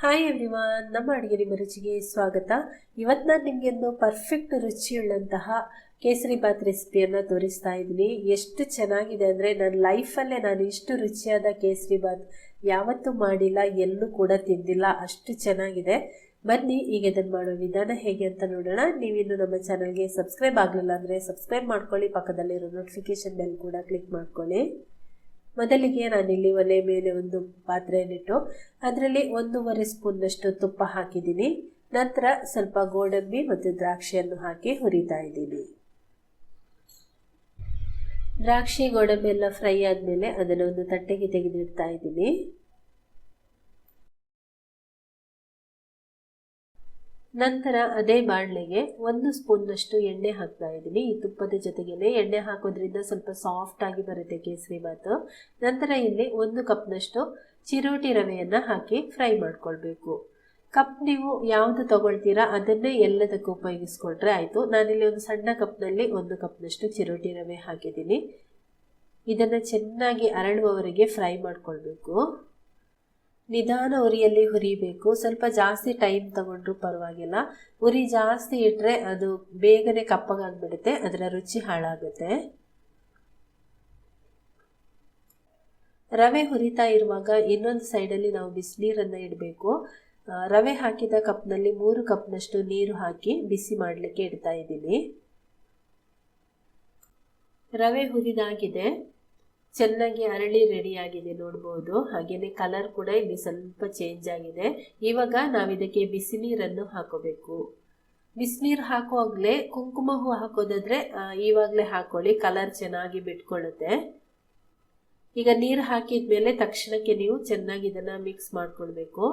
Hi everyone ನಮ್ಮ ಅಡುಗೆ ನಿಮ್ಮ ರುಚಿಗೆ ಸ್ವಾಗತ. ಇವತ್ತು ನಾನು ನಿಮಗೆ ಒಂದು ಪರ್ಫೆಕ್ಟ್ ರುಚಿಯುಳ್ಳಂತಹ ಕೇಸರಿ ಬಾತ್ ರೆಸಿಪಿಯನ್ನು ತೋರಿಸ್ತಾ ಇದ್ದೀನಿ. ಎಷ್ಟು ಚೆನ್ನಾಗಿದೆ ಅಂದರೆ ನನ್ನ ಲೈಫಲ್ಲೇ ನಾನು ಇಷ್ಟು ರುಚಿಯಾದ ಕೇಸರಿ ಬಾತ್ ಯಾವತ್ತೂ ಮಾಡಿಲ್ಲ, ಎಲ್ಲೂ ಕೂಡ ತಿಂದಿಲ್ಲ. ಅಷ್ಟು ಚೆನ್ನಾಗಿದೆ. ಬನ್ನಿ, ಈಗ ಇದನ್ನು ಮಾಡೋ ವಿಧಾನ ಹೇಗೆ ಅಂತ ನೋಡೋಣ. ನೀವಿನ್ನು ನಮ್ಮ ಚಾನಲ್ಗೆ ಸಬ್ಸ್ಕ್ರೈಬ್ ಆಗಲಿಲ್ಲ ಅಂದರೆ ಸಬ್ಸ್ಕ್ರೈಬ್ ಮಾಡ್ಕೊಳ್ಳಿ. ಪಕ್ಕದಲ್ಲಿರೋ ನೋಟಿಫಿಕೇಶನ್ ಬೆಲ್ ಕೂಡ ಕ್ಲಿಕ್ ಮಾಡ್ಕೊಳ್ಳಿ. ಮೊದಲಿಗೆ ನಾನಿಲ್ಲಿ ಒಲೆ ಮೇಲೆ ಒಂದು ಪಾತ್ರೆಯನ್ನಿಟ್ಟು ಅದರಲ್ಲಿ ಒಂದೂವರೆ ಸ್ಪೂನ್ನಷ್ಟು ತುಪ್ಪ ಹಾಕಿದ್ದೀನಿ. ನಂತರ ಸ್ವಲ್ಪ ಗೋಡಂಬಿ ಮತ್ತು ದ್ರಾಕ್ಷಿಯನ್ನು ಹಾಕಿ ಹುರಿತಾ ಇದ್ದೀನಿ. ದ್ರಾಕ್ಷಿ, ಗೋಡಂಬಿ ಎಲ್ಲ ಫ್ರೈ ಆದಮೇಲೆ ಅದನ್ನು ಒಂದು ತಟ್ಟೆಗೆ ತೆಗೆದಿಡ್ತಾ ಇದ್ದೀನಿ. ನಂತರ ಅದೇ ಬಾಣಲೆಗೆ ಒಂದು ಸ್ಪೂನ್ನಷ್ಟು ಎಣ್ಣೆ ಹಾಕ್ತಾ ಇದ್ದೀನಿ. ಈ ತುಪ್ಪದ ಜೊತೆಗೇನೆ ಎಣ್ಣೆ ಹಾಕೋದ್ರಿಂದ ಸ್ವಲ್ಪ ಸಾಫ್ಟ್ ಆಗಿ ಬರುತ್ತೆ ಕೇಸರಿ ಬಾತು ನಂತರ ಇಲ್ಲಿ ಒಂದು ಕಪ್ನಷ್ಟು ಚಿರೋಟಿ ರವೆಯನ್ನು ಹಾಕಿ ಫ್ರೈ ಮಾಡ್ಕೊಳ್ಬೇಕು. ಕಪ್ ನೀವು ಯಾವುದು ತಗೊಳ್ತೀರಾ ಅದನ್ನೇ ಎಲ್ಲದಕ್ಕೂ ಉಪಯೋಗಿಸ್ಕೊಂಡ್ರೆ ಆಯಿತು. ನಾನಿಲ್ಲಿ ಒಂದು ಸಣ್ಣ ಕಪ್ನಲ್ಲಿ ಒಂದು ಕಪ್ನಷ್ಟು ಚಿರೋಟಿ ರವೆ ಹಾಕಿದ್ದೀನಿ. ಇದನ್ನು ಚೆನ್ನಾಗಿ ಅರಳುವವರೆಗೆ ಫ್ರೈ ಮಾಡ್ಕೊಳ್ಬೇಕು. ನಿಧಾನ ಉರಿಯಲ್ಲಿ ಹುರಿಬೇಕು. ಸ್ವಲ್ಪ ಜಾಸ್ತಿ ಟೈಮ್ ತಗೊಂಡ್ರು ಪರವಾಗಿಲ್ಲ. ಉರಿ ಜಾಸ್ತಿ ಇಟ್ಟರೆ ಅದು ಬೇಗನೆ ಕಪ್ಪಗಾಗ್ಬಿಡುತ್ತೆ. ಅದರ ರುಚಿ ಹಾಳಾಗುತ್ತೆ. ರವೆ ಹುರಿತಾ ಇರುವಾಗ ಇನ್ನೊಂದು ಸೈಡಲ್ಲಿ ನಾವು ಬಿಸಿನೀರನ್ನು ಇಡಬೇಕು. ರವೆ ಹಾಕಿದ ಕಪ್ನಲ್ಲಿ ಮೂರು ಕಪ್ನಷ್ಟು ನೀರು ಹಾಕಿ ಬಿಸಿ ಮಾಡಲಿಕ್ಕೆ ಇಡ್ತಾ ಇದ್ದೀನಿ. ರವೆ ಹುರಿದಾಗಿದೆ. ಚೆನ್ನಾಗಿ ಅರಳಿ ರೆಡಿ ಆಗಿದೆ ನೋಡ್ಬೋದು. ಹಾಗೆಯೇ ಕಲರ್ ಕೂಡ ಇಲ್ಲಿ ಸ್ವಲ್ಪ ಚೇಂಜ್ ಆಗಿದೆ. ಇವಾಗ ನಾವು ಇದಕ್ಕೆ ಬಿಸಿ ನೀರನ್ನು ಹಾಕೋಬೇಕು. ಬಿಸಿನೀರು ಹಾಕುವಾಗಲೇ ಕುಂಕುಮ ಹೂ ಹಾಕೋದಾದ್ರೆ ಇವಾಗಲೇ ಹಾಕೊಳ್ಳಿ ಕಲರ್ ಚೆನ್ನಾಗಿ ಬಿಟ್ಕೊಳ್ಳುತ್ತೆ ಈಗ ನೀರು ಹಾಕಿದ ಮೇಲೆ ತಕ್ಷಣಕ್ಕೆ ನೀವು ಚೆನ್ನಾಗಿ ಇದನ್ನು ಮಿಕ್ಸ್ ಮಾಡ್ಕೊಳ್ಬೇಕು.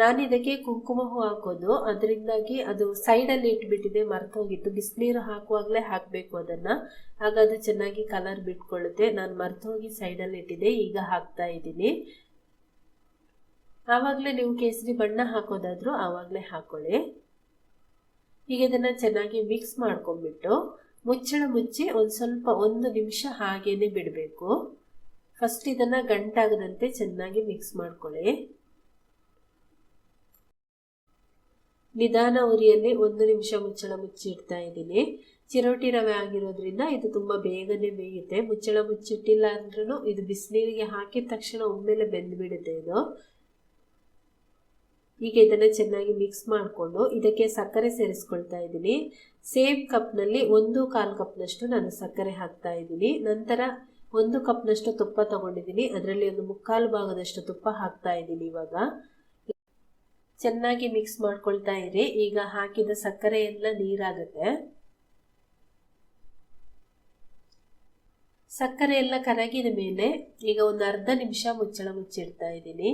ನಾನು ಇದಕ್ಕೆ ಕುಂಕುಮ ಹೂ ಹಾಕೋದು, ಅದರಿಂದಾಗಿ ಅದು ಸೈಡಲ್ಲಿ ಇಟ್ಬಿಟ್ಟಿದೆ, ಮರ್ತೋಗಿತ್ತು. ಬಿಸಿನೀರು ಹಾಕುವಾಗಲೇ ಹಾಕಬೇಕು ಅದನ್ನು. ಆಗ ಅದು ಚೆನ್ನಾಗಿ ಕಲರ್ ಬಿಟ್ಕೊಳ್ಳುತ್ತೆ. ನಾನು ಮರ್ತೋಗಿ ಸೈಡಲ್ಲಿ ಇಟ್ಟಿದೆ, ಈಗ ಹಾಕ್ತಾ ಇದ್ದೀನಿ. ಆವಾಗಲೇ ನೀವು ಕೇಸರಿ ಬಣ್ಣ ಹಾಕೋದಾದರೂ ಆವಾಗಲೇ ಹಾಕೊಳ್ಳಿ. ಈಗ ಇದನ್ನು ಚೆನ್ನಾಗಿ ಮಿಕ್ಸ್ ಮಾಡ್ಕೊಂಡ್ಬಿಟ್ಟು, ಮುಚ್ಚಳ ಮುಚ್ಚಿ ಒಂದು ಸ್ವಲ್ಪ, ಒಂದು ನಿಮಿಷ ಹಾಗೇನೆ ಬಿಡಬೇಕು. ಫಸ್ಟ್ ಇದನ್ನು ಗಂಟಾಗದಂತೆ ಚೆನ್ನಾಗಿ ಮಿಕ್ಸ್ ಮಾಡ್ಕೊಳ್ಳಿ. ನಿಧಾನ ಉರಿಯಲ್ಲಿ ಒಂದು ನಿಮಿಷ ಮುಚ್ಚಳ ಮುಚ್ಚಿಡ್ತಾ ಇದ್ದೀನಿ. ಚಿರೋಟಿ ರವೆ ಆಗಿರೋದ್ರಿಂದ ಇದು ತುಂಬ ಬೇಗನೆ ಬೇಯುತ್ತೆ. ಮುಚ್ಚಳ ಮುಚ್ಚಿಟ್ಟಿಲ್ಲ ಅಂದ್ರೂ ಇದು ಬಿಸಿನೀರಿಗೆ ಹಾಕಿದ ತಕ್ಷಣ ಒಮ್ಮೆಲೆ ಬೆಂದ್ಬಿಡುತ್ತೆ ಇದು. ಈಗ ಇದನ್ನು ಚೆನ್ನಾಗಿ ಮಿಕ್ಸ್ ಮಾಡಿಕೊಂಡು ಇದಕ್ಕೆ ಸಕ್ಕರೆ ಸೇರಿಸ್ಕೊಳ್ತಾ ಇದ್ದೀನಿ. ಸೇಮ್ ಕಪ್ನಲ್ಲಿ ಒಂದು ಕಾಲು ಕಪ್ನಷ್ಟು ನಾನು ಸಕ್ಕರೆ ಹಾಕ್ತಾ ಇದ್ದೀನಿ. ನಂತರ ಒಂದು ಕಪ್ನಷ್ಟು ತುಪ್ಪ ತಗೊಂಡಿದ್ದೀನಿ. ಅದರಲ್ಲಿ ಒಂದು ಮುಕ್ಕಾಲು ಭಾಗದಷ್ಟು ತುಪ್ಪ ಹಾಕ್ತಾ ಇದ್ದೀನಿ ಇವಾಗ. ಚೆನ್ನಾಗಿ ಮಿಕ್ಸ್ ಮಾಡ್ಕೊಳ್ತಾ ಇರಿ. ಈಗ ಹಾಕಿದ ಸಕ್ಕರೆ ಎಲ್ಲ ನೀರಾಗುತ್ತೆ. ಸಕ್ಕರೆ ಎಲ್ಲ ಕರಗಿದ ಮೇಲೆ ಈಗ ಒಂದು ಅರ್ಧ ನಿಮಿಷ ಮುಚ್ಚಳ ಮುಚ್ಚಿಡ್ತಾ ಇದ್ದೀನಿ.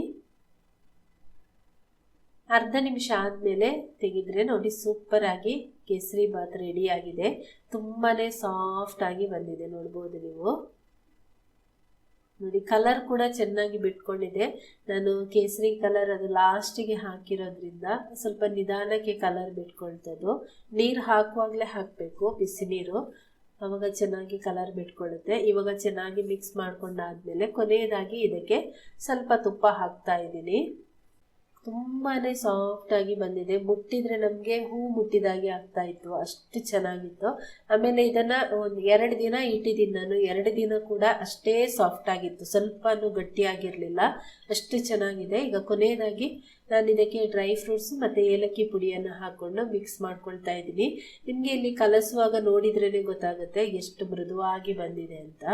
ಅರ್ಧ ನಿಮಿಷ ಆದಮೇಲೆ ತೆಗೆದ್ರೆ ನೋಡಿ ಸೂಪರ್ ಆಗಿ ಕೇಸರಿ ಬಾತ್ ರೆಡಿ ಆಗಿದೆ. ತುಂಬಾ ಸಾಫ್ಟ್ ಆಗಿ ಬಂದಿದೆ, ನೋಡ್ಬೋದು ನೀವು. ನೋಡಿ ಕಲರ್ ಕೂಡ ಚೆನ್ನಾಗಿ ಬಿಟ್ಕೊಂಡಿದೆ. ನಾನು ಕೇಸರಿ ಕಲರ್ ಅದು ಲಾಸ್ಟಿಗೆ ಹಾಕಿರೋದ್ರಿಂದ ಸ್ವಲ್ಪ ನಿಧಾನಕ್ಕೆ ಕಲರ್ ಬಿಟ್ಕೊಳ್ತದ್ದು ನೀರು ಹಾಕುವಾಗಲೇ ಹಾಕಬೇಕು, ಬಿಸಿ ನೀರು. ಅವಾಗ ಚೆನ್ನಾಗಿ ಕಲರ್ ಬಿಟ್ಕೊಳ್ಳುತ್ತೆ ಇವಾಗ ಚೆನ್ನಾಗಿ ಮಿಕ್ಸ್ ಮಾಡ್ಕೊಂಡಾದ್ಮೇಲೆ ಕೊನೆಯದಾಗಿ ಇದಕ್ಕೆ ಸ್ವಲ್ಪ ತುಪ್ಪ ಹಾಕ್ತಾ ಇದ್ದೀನಿ. ತುಂಬಾ ಸಾಫ್ಟಾಗಿ ಬಂದಿದೆ. ಮುಟ್ಟಿದ್ರೆ ನಮಗೆ ಹೂ ಮುಟ್ಟಿದಾಗೆ ಆಗ್ತಾ ಇತ್ತು. ಅಷ್ಟು ಚೆನ್ನಾಗಿತ್ತು. ಆಮೇಲೆ ಇದನ್ನು ಒಂದು ಎರಡು ದಿನ ಇಟ್ಟಿದ್ದೀನಿ ನಾನು. ಎರಡು ದಿನ ಕೂಡ ಅಷ್ಟೇ ಸಾಫ್ಟ್ ಆಗಿತ್ತು. ಸ್ವಲ್ಪನೂ ಗಟ್ಟಿಯಾಗಿರಲಿಲ್ಲ. ಅಷ್ಟು ಚೆನ್ನಾಗಿದೆ. ಈಗ ಕೊನೆಯದಾಗಿ ನಾನು ಇದಕ್ಕೆ ಡ್ರೈ ಫ್ರೂಟ್ಸ್ ಮತ್ತು ಏಲಕ್ಕಿ ಪುಡಿಯನ್ನು ಹಾಕ್ಕೊಂಡು ಮಿಕ್ಸ್ ಮಾಡ್ಕೊಳ್ತಾ ಇದ್ದೀನಿ. ನಿಮಗೆ ಇಲ್ಲಿ ಕಲಸುವಾಗ ನೋಡಿದ್ರೇ ಗೊತ್ತಾಗುತ್ತೆ ಎಷ್ಟು ಮೃದುವಾಗಿ ಬಂದಿದೆ ಅಂತ.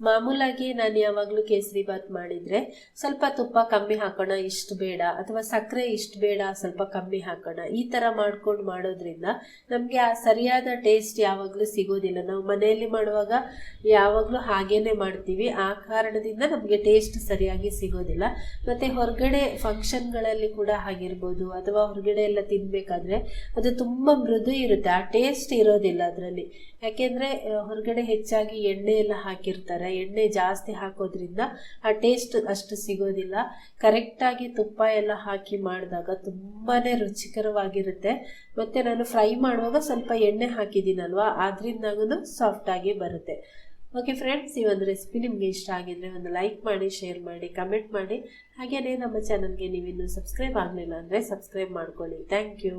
ಮಾಮೂಲಾಗಿ ನಾನು ಯಾವಾಗಲೂ ಕೇಸರಿ ಬಾತ್ ಮಾಡಿದರೆ ಸ್ವಲ್ಪ ತುಪ್ಪ ಕಮ್ಮಿ ಹಾಕೋಣ, ಇಷ್ಟು ಬೇಡ. ಅಥವಾ ಸಕ್ಕರೆ ಇಷ್ಟು ಬೇಡ, ಸ್ವಲ್ಪ ಕಮ್ಮಿ ಹಾಕೋಣ. ಈ ಥರ ಮಾಡ್ಕೊಂಡು ಮಾಡೋದ್ರಿಂದ ನಮಗೆ ಆ ಸರಿಯಾದ ಟೇಸ್ಟ್ ಯಾವಾಗಲೂ ಸಿಗೋದಿಲ್ಲ. ನಾವು ಮನೆಯಲ್ಲಿ ಮಾಡುವಾಗ ಯಾವಾಗಲೂ ಹಾಗೇನೆ ಮಾಡ್ತೀವಿ. ಆ ಕಾರಣದಿಂದ ನಮಗೆ ಟೇಸ್ಟ್ ಸರಿಯಾಗಿ ಸಿಗೋದಿಲ್ಲ. ಮತ್ತು ಹೊರಗಡೆ ಫಂಕ್ಷನ್ಗಳಲ್ಲಿ ಕೂಡ ಆಗಿರ್ಬೋದು ಅಥವಾ ಹೊರಗಡೆ ಎಲ್ಲ ತಿನ್ನಬೇಕಾದ್ರೆ ಅದು ತುಂಬ ಮೃದು ಇರುತ್ತೆ. ಆ ಟೇಸ್ಟ್ ಇರೋದಿಲ್ಲ ಅದರಲ್ಲಿ. ಯಾಕೆಂದರೆ ಹೊರಗಡೆ ಹೆಚ್ಚಾಗಿ ಎಣ್ಣೆ ಎಲ್ಲ ಹಾಕಿರ್ತಾರೆ. ಎಣ್ಣೆ ಜಾಸ್ತಿ ಹಾಕೋದ್ರಿಂದ ಆ ಟೇಸ್ಟ್ ಅಷ್ಟು ಸಿಗೋದಿಲ್ಲ. ಕರೆಕ್ಟಾಗಿ ತುಪ್ಪ ಎಲ್ಲ ಹಾಕಿ ಮಾಡಿದಾಗ ತುಂಬಾ ರುಚಿಕರವಾಗಿರುತ್ತೆ. ಮತ್ತು ನಾನು ಫ್ರೈ ಮಾಡುವಾಗ ಸ್ವಲ್ಪ ಎಣ್ಣೆ ಹಾಕಿದ್ದೀನಲ್ವ? ಆದ್ರಿಂದಾಗೂ ಸಾಫ್ಟಾಗಿ ಬರುತ್ತೆ. ಓಕೆ ಫ್ರೆಂಡ್ಸ್ ಈ ಒಂದು ರೆಸಿಪಿ ನಿಮಗೆ ಇಷ್ಟ ಆಗಿದ್ರೆ ಒಂದು ಲೈಕ್ ಮಾಡಿ ಶೇರ್ ಮಾಡಿ ಕಮೆಂಟ್ ಮಾಡಿ. ಹಾಗೆಯೇ ನಮ್ಮ ಚಾನಲ್ಗೆ ನೀವಿನ್ನೂ ಸಬ್ಸ್ಕ್ರೈಬ್ ಆಗಲಿಲ್ಲ ಅಂದರೆ ಸಬ್ಸ್ಕ್ರೈಬ್ ಮಾಡ್ಕೊಳ್ಳಿ. Thank you